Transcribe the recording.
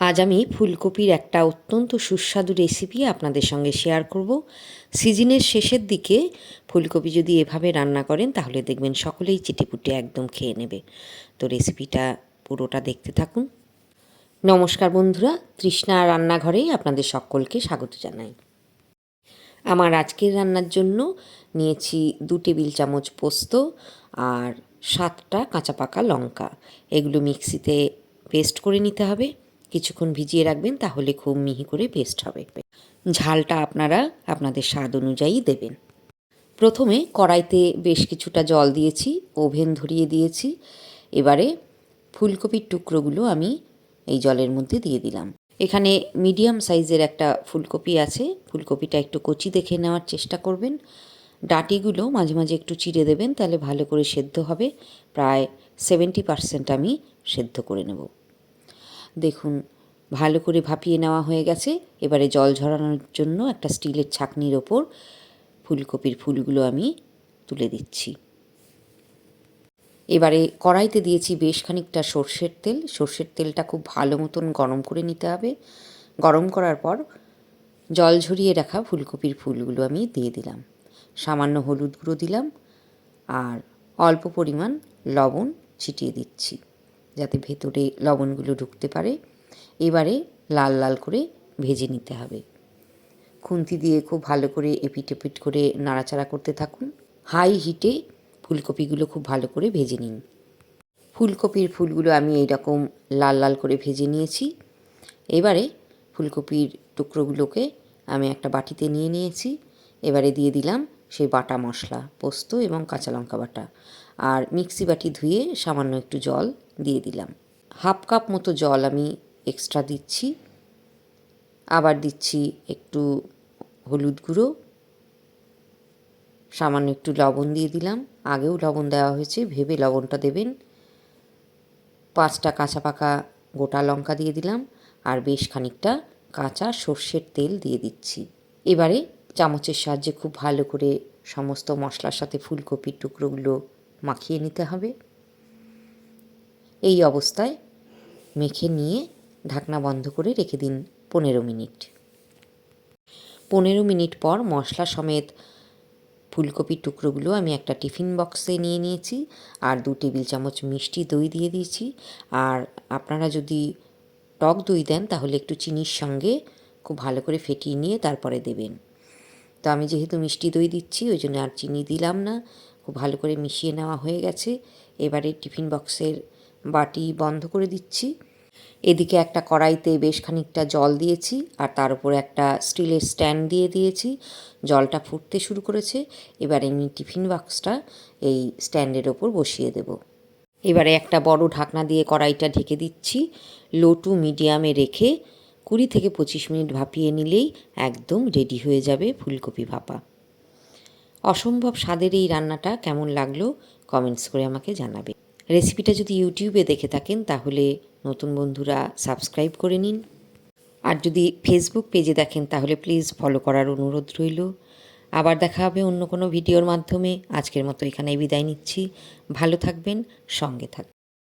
আজ আমি ফুলকপির একটা অত্যন্ত সুস্বাদু রেসিপি আপনাদের সঙ্গে শেয়ার করব। সিজনের শেষের দিকে ফুলকপি যদি এভাবে রান্না করেন, তাহলে দেখবেন সকলেই চিটিপুটে একদম খেয়ে নেবে। তো রেসিপিটা পুরোটা দেখতে থাকুন। নমস্কার বন্ধুরা, তৃষ্ণা রান্নাঘরেই আপনাদের সকলকে স্বাগত জানাই। আমার আজকের রান্নার জন্য নিয়েছি দু টেবিল চামচ পোস্ত আর সাতটা কাঁচা পাকা লঙ্কা। এগুলো মিক্সিতে পেস্ট করে নিতে হবে। কিছুক্ষণ ভিজিয়ে রাখবেন, তাহলে খুব মিহি করে পেস্ট হবে। ঝালটা আপনারা আপনাদের স্বাদ অনুযায়ী দেবেন। প্রথমে কড়াইতে বেশ কিছুটা জল দিয়েছি, ওভেন ধরিয়ে দিয়েছি। এবারে ফুলকপির টুকরোগুলো আমি এই জলের মধ্যে দিয়ে দিলাম। এখানে মিডিয়াম সাইজের একটা ফুলকপি আছে, ফুলকপিটা একটু কচি দেখে নেওয়ার চেষ্টা করবেন। ডাটিগুলো মাঝে মাঝে একটু চিড়ে দেবেন, তাহলে ভালো করে সেদ্ধ হবে। প্রায় সেভেন্টি পারসেন্ট আমি সেদ্ধ করে নেব। দেখুন, ভালো করে ভাপিয়ে নেওয়া হয়ে গেছে। এবারে জল ঝরানোর জন্য একটা স্টিলের ছাকনির ওপর ফুলকপির ফুলগুলো আমি তুলে দিচ্ছি। এবারে কড়াইতে দিয়েছি বেশ খানিকটা সর্ষের তেল। সর্ষের তেলটা খুব ভালো মতন গরম করে নিতে হবে। গরম করার পর জল ঝরিয়ে রাখা ফুলকপির ফুলগুলো আমি দিয়ে দিলাম। সামান্য হলুদ গুঁড়ো দিলাম আর অল্প পরিমাণ লবণ ছিটিয়ে দিচ্ছি। যাতে ভেতরে লবণগুলো ঢুকতে পারে। এবারে লাল লাল করে ভেজে নিতে হবে। খুন্তি দিয়ে খুব ভালো করে এপিট এপিট করে নাড়াচাড়া করতে থাকুন। হাই হিটে ফুলকপিগুলো খুব ভালো করে ভেজে নিন। ফুলকপির ফুলগুলো আমি এইরকম লাল লাল করে ভেজে নিয়েছি। এবারে ফুলকপির টুকরোগুলোকে আমি একটা বাটিতে নিয়ে নিয়েছি। এবারে দিয়ে দিলাম সেই বাটা মশলা, পোস্ত এবং কাঁচা লঙ্কা বাটা। আর মিক্সি বাটি ধুয়ে সামান্য একটু জল দিয়ে দিলাম। হাফ কাপ মতো জল আমি এক্সট্রা দিচ্ছি। আবার দিচ্ছি একটু হলুদ গুঁড়ো। সামান্য একটু লবণ দিয়ে দিলাম। আগেও লবণ দেওয়া হয়েছে, ভেবে লবণটা দেবেন। পাঁচটা কাঁচা পাকা গোটা লঙ্কা দিয়ে দিলাম। আর বেশ খানিকটা কাঁচা সর্ষের তেল দিয়ে দিচ্ছি। এবারে চামচের সাহায্যে খুব ভালো করে সমস্ত মশলার সাথে ফুলকপির টুকরোগুলো মাখিয়ে নিতে হবে। এই অবস্থায় মেখে নিয়ে ঢাকনা বন্ধ করে রেখে দিন পনেরো মিনিট। পনেরো মিনিট পর মশলা সমেত ফুলকপির টুকরোগুলো আমি একটা টিফিন বক্সে নিয়ে নিয়েছি আর দু টেবিল চামচ মিষ্টি দই দিয়ে দিয়েছি। আর আপনারা যদি টক দই দেন তাহলে একটু চিনির সঙ্গে খুব ভালো করে ফেটিয়ে নিয়ে তারপরে দেবেন। তো আমি যেহেতু মিষ্টি দই দিচ্ছি, ওই জন্য আর চিনি দিলাম না। খুব ভালো করে মিশিয়ে নেওয়া হয়ে গেছে। এবারে টিফিন বক্সের বাটি বন্ধ করে দিচ্ছি। এদিকে একটা কড়াইতে বেশ খানিকটা জল দিয়েছি আর তার উপর একটা স্টিলের স্ট্যান্ড দিয়ে দিয়েছি। জলটা ফুটতে শুরু করেছে। এবার আমি টিফিন বক্সটা এই স্ট্যান্ডের ওপর বসিয়ে দেব। এবারে একটা বড় ঢাকনা দিয়ে কড়াইটা ঢেকে দিচ্ছি। লো টু মিডিয়ামে রেখে কুড়ি থেকে পঁচিশ মিনিট ভাপিয়ে নিলেই একদম রেডি হয়ে যাবে ফুলকপি ভাপা। অসম্ভব স্বাদের এই রান্নাটা কেমন লাগল কমেন্টস করে আমাকে জানাবে। রেসিপিটা যদি ইউটিউবে দেখে থাকেন, তাহলে নতুন বন্ধুরা সাবস্ক্রাইব করে নিন। আর যদি ফেসবুক পেজে দেখেন, তাহলে প্লিজ ফলো করার অনুরোধ রইল। আবার দেখা হবে অন্য কোনো ভিডিওর মাধ্যমে। আজকের মতো এখানে বিদায় নিচ্ছি। ভালো থাকবেন, সঙ্গে থাকবেন।